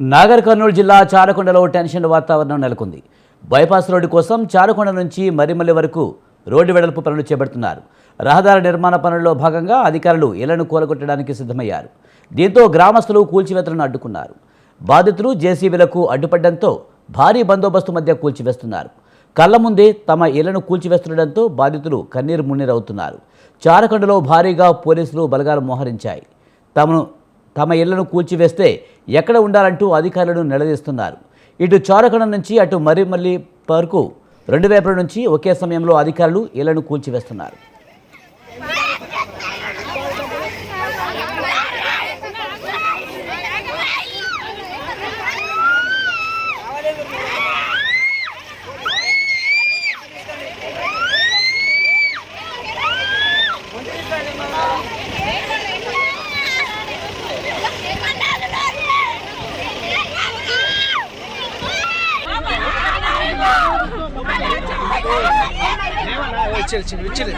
నాగర్ కర్నూలు జిల్లా చారకొండలో టెన్షన్ వాతావరణం నెలకొంది. బైపాస్ రోడ్డు కోసం చారకొండ నుంచి మరిమల్లి వరకు రోడ్డు వెడల్పు పనులు చేపడుతున్నారు. రహదారి నిర్మాణ పనుల్లో భాగంగా అధికారులు ఇళ్ళను కూలగొట్టడానికి సిద్ధమయ్యారు. దీంతో గ్రామస్తులు కూల్చివేతలను అడ్డుకున్నారు. బాధితులు జేసీబీలకు అడ్డుపడడంతో భారీ బందోబస్తు మధ్య కూల్చివేస్తున్నారు. కళ్ళ ముందే తమ ఇళ్ళను కూల్చివేస్తుండటంతో బాధితులు కన్నీరు మున్నీరవుతున్నారు. చారకొండలో భారీగా పోలీసులు బలగాలు మోహరించాయి. తమను తమ ఇళ్ళను కూల్చివేస్తే ఎక్కడ ఉండాలంటూ అధికారులను నిలదీస్తున్నారు. ఇటు చారకొండ నుంచి అటు మరిమల్లి వరకు రెండు వైపుల నుంచి ఒకే సమయంలో అధికారులు ఇళ్ళను కూల్చివేస్తున్నారు. చిల్ చిల్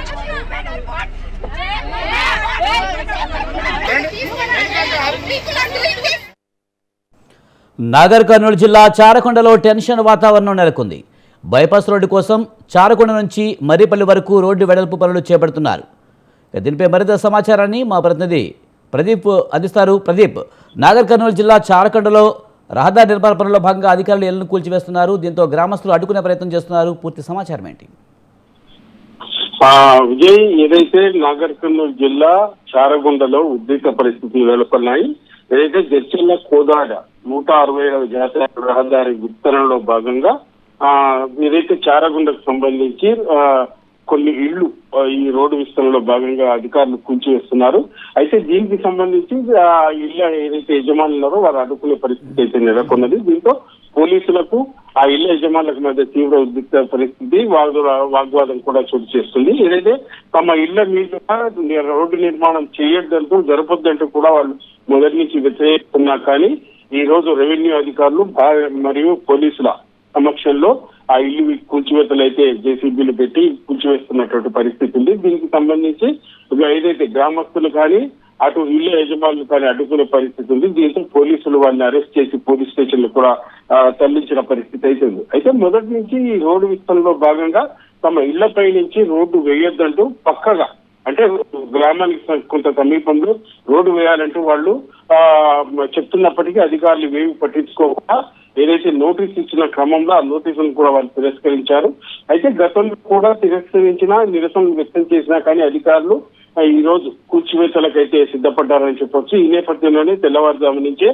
నాగర్ కర్నూలు జిల్లా చారకొండలో టెన్షన్ వాతావరణం నెలకొంది. బైపాస్ రోడ్డు కోసం చారకొండ నుంచి మర్రిపల్లి వరకు రోడ్డు వెడల్పు పనులు చేపడుతున్నారు. దీనిపై మరింత సమాచారాన్ని మా ప్రతినిధి ప్రదీప్ అందిస్తారు. ప్రదీప్ నాగర్ కర్నూలు జిల్లా చారకొండలో రహదారి నిర్మాణ పనుల్లో భాగంగా అధికారులు ఇళ్ళను కూల్చివేస్తున్నారు. దీంతో గ్రామస్తులు అడ్డుకునే ప్రయత్నం చేస్తున్నారు. పూర్తి సమాచారం ఏంటి? విజయ్ ఏదైతే నాగర్ కర్నూలు జిల్లా చారగుండలో ఉద్రిక్త పరిస్థితులు నెలకొన్నాయి ఏదైతే జడ్చల్ల కోదాడ నూట అరవై ఏడవ జాతీయ రహదారి విస్తరణలో భాగంగా ఆ ఏదైతే చారగుండకు సంబంధించి ఆ, కొన్ని ఇళ్ళు ఈ రోడ్డు విస్తరణలో భాగంగా అధికారులు కూల్చివేస్తున్నారు. అయితే దీనికి సంబంధించి ఆ ఇళ్ళ ఏదైతే యజమానులు ఉన్నారో వారు అడ్డుకునే పరిస్థితి అయితే నెలకొన్నది. దీంతో పోలీసులకు ఆ ఇళ్ళ యజమానులకు మధ్య తీవ్ర ఉద్రిక్త పరిస్థితి వాగ్వ వాగ్వాదం కూడా చోటు చేస్తుంది ఏదైతే తమ ఇళ్ళ మీద రోడ్డు నిర్మాణం చేయొద్దంటూ జరపొద్దంటూ కూడా వాళ్ళు మొదటి నుంచి వ్యతిరేకిస్తున్నా కానీ ఈ రోజు రెవెన్యూ అధికారులు మరియు పోలీసుల సమక్షంలో ఆ ఇల్లు కూల్చివేతలు అయితే జేసీబీలు పెట్టి కూల్చివేస్తున్నటువంటి పరిస్థితి ఉంది. దీనికి సంబంధించి ఏదైతే గ్రామస్తులు కానీ అటు ఇల్లు యజమానులు కానీ అడ్డుకునే పరిస్థితి ఉంది. దీంతో పోలీసులు వారిని అరెస్ట్ చేసి పోలీస్ స్టేషన్లు కూడా తరలించిన పరిస్థితి అయితే ఉంది. అయితే మొదటి నుంచి ఈ రోడ్డు విస్తరణలో భాగంగా తమ ఇళ్ళపై నుంచి రోడ్డు వేయొద్దంటూ పక్కగా అంటే గ్రామానికి కొంత సమీపంలో రోడ్డు వేయాలంటూ వాళ్ళు ఆ చెప్తున్నప్పటికీ అధికారులు వేవి పట్టించుకోకుండా ఏదైతే నోటీస్ ఇచ్చిన క్రమంలో ఆ నోటీసులను కూడా వాళ్ళు తిరస్కరించారు. అయితే గతంలో కూడా తిరస్కరించినా నిరసన వ్యక్తం చేసినా కానీ అధికారులు ఈ రోజు కూల్చివేతలకైతే సిద్ధపడ్డారని చెప్పొచ్చు. ఈ నేపథ్యంలోనే తెల్లవారుజాము నుంచే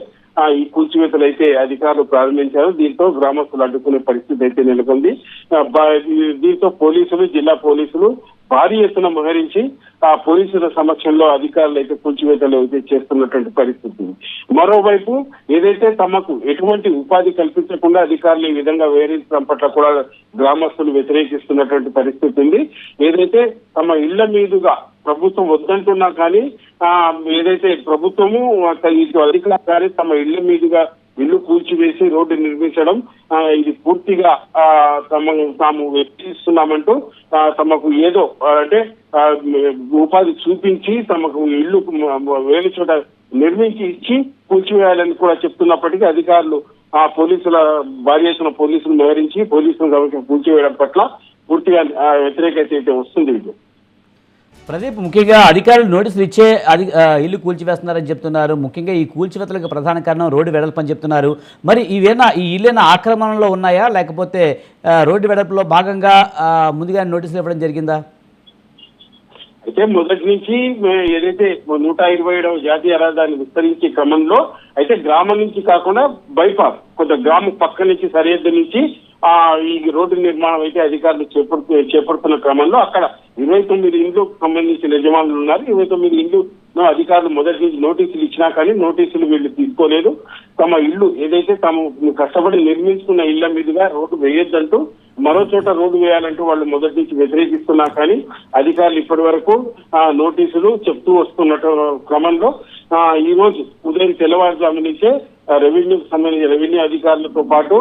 ఈ కూల్చివేతలు అయితే అధికారులు ప్రారంభించారు. దీంతో గ్రామస్తులు అడ్డుకునే పరిస్థితి అయితే నెలకొంది. దీంతో పోలీసులు జిల్లా పోలీసులు భారీ ఎత్తున మోహరించి ఆ పోలీసుల సమక్షంలో అధికారులు అయితే కూల్చివేతలు అయితే చేస్తున్నటువంటి పరిస్థితి ఉంది. మరోవైపు ఏదైతే తమకు ఎటువంటి ఉపాధి కల్పించకుండా అధికారులు ఈ విధంగా వేరించడం పట్ల కూడా గ్రామస్తులు వ్యతిరేకిస్తున్నటువంటి పరిస్థితి ఉంది ఏదైతే తమ ఇళ్ళ మీదుగా ప్రభుత్వం వద్దంటున్నా కానీ ఆ ఏదైతే ప్రభుత్వము అధికారులు కానీ తమ ఇళ్ళ మీదుగా ఇల్లు కూల్చివేసి రోడ్డు నిర్మించడం ఇది పూర్తిగా ఆ, తమ తాము వ్యక్తిస్తున్నామంటూ తమకు ఏదో అంటే ఉపాధి చూపించి తమకు ఇల్లు వేరే చోట నిర్మించి ఇచ్చి కూల్చివేయాలని కూడా చెప్తున్నప్పటికీ అధికారులు ఆ పోలీసుల భారీ ఎత్తున పోలీసులు వివరించి పోలీసులు కూల్చివేయడం పట్ల పూర్తిగా వ్యతిరేకత అయితే వస్తుంది. ఇది ప్రదీప్ ముఖ్యంగా అధికారులు నోటీసులు ఇచ్చే అధి ఇల్లు కూల్చివేస్తున్నారని చెప్తున్నారు. ముఖ్యంగా ఈ కూల్చివేతలకు ప్రధాన కారణం రోడ్డు వెడల్పు అని చెప్తున్నారు. మరి ఇవేనా ఈ ఇల్లేనా ఆక్రమణలో ఉన్నాయా? లేకపోతే రోడ్డు వెడల్పులో భాగంగా ముందుగా నోటీసులు ఇవ్వడం జరిగిందా? అయితే మొదటి నుంచి ఏదైతే నూట ఇరవై ఏడవ జాతీయ రహదారిని విస్తరించే క్రమంలో అయితే గ్రామం నుంచి కాకుండా బైపాస్ కొంత గ్రామం పక్క నుంచి సరిహద్దు నుంచి ఆ ఈ రోడ్డు నిర్మాణం అయితే అధికారులు చేపడుతు చేపడుతున్న క్రమంలో అక్కడ ఇరవై తొమ్మిది ఇండ్లు సంబంధించిన యజమానులు ఉన్నారు. ఇరవై తొమ్మిది ఇండ్లు అధికారులు మొదటి నుంచి నోటీసులు ఇచ్చినా కానీ నోటీసులు వీళ్ళు తీసుకోలేదు. తమ ఇల్లు ఏదైతే తాము కష్టపడి నిర్మించుకున్న ఇళ్ళ మీదుగా రోడ్డు వేయొద్దంటూ మరో చోట రోడ్డు వేయాలంటూ వాళ్ళు మొదటి నుంచి వ్యతిరేకిస్తున్నా కానీ అధికారులు ఇప్పటి వరకు ఆ, నోటీసులు చెప్తూ వస్తున్నట్టు క్రమంలో ఈ రోజు ఉదయం తెల్లవారుజాము నుంచే రెవెన్యూకి సంబంధించిన రెవెన్యూ అధికారులతో పాటు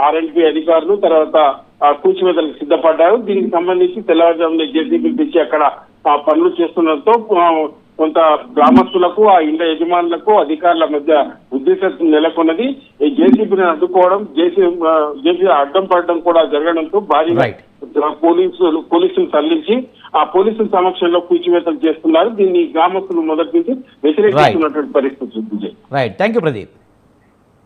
ఆర్ఎండ్పి అధికారులు తర్వాత ఆ, కూల్చివేతలకు సిద్ధపడ్డారు. దీనికి సంబంధించి తెల్లవారుజామున జేసీబీలు తెచ్చి అక్కడ పనులు చేస్తుండటంతో ఆ, కొంత గ్రామస్తులకు ఆ ఇండ్ల యజమానులకు అధికారుల మధ్య ఉద్రిక్తత నెలకొన్నది. ఈ జేసీబీని అడ్డుకోవడం జేసీ జేసీ అడ్డం పడడం కూడా జరగడంతో భారీగా. పోలీసులు పోలీసులు తరలించి ఆ పోలీసుల సమక్షంలో కూల్చివేతలు చేస్తున్నారు. దీన్ని గ్రామస్తులు మొదటి నుంచి వ్యతిరేకిస్తున్నటువంటి పరిస్థితి రైట్ థ్యాంక్ యూ ప్రదీప్